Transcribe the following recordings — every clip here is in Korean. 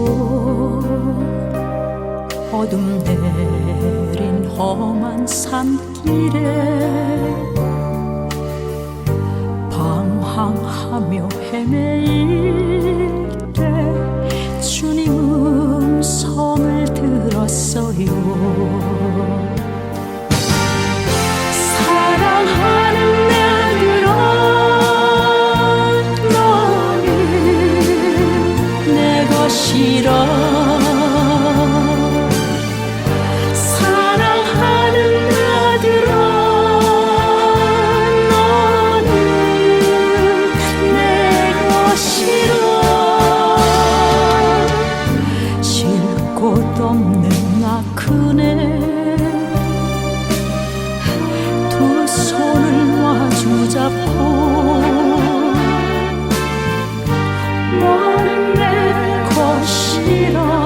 곳 어둠 내린 험한 산길에 방황하며 헤매일 때 주님 음성을 들었어요. 사랑하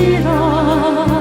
주시리라.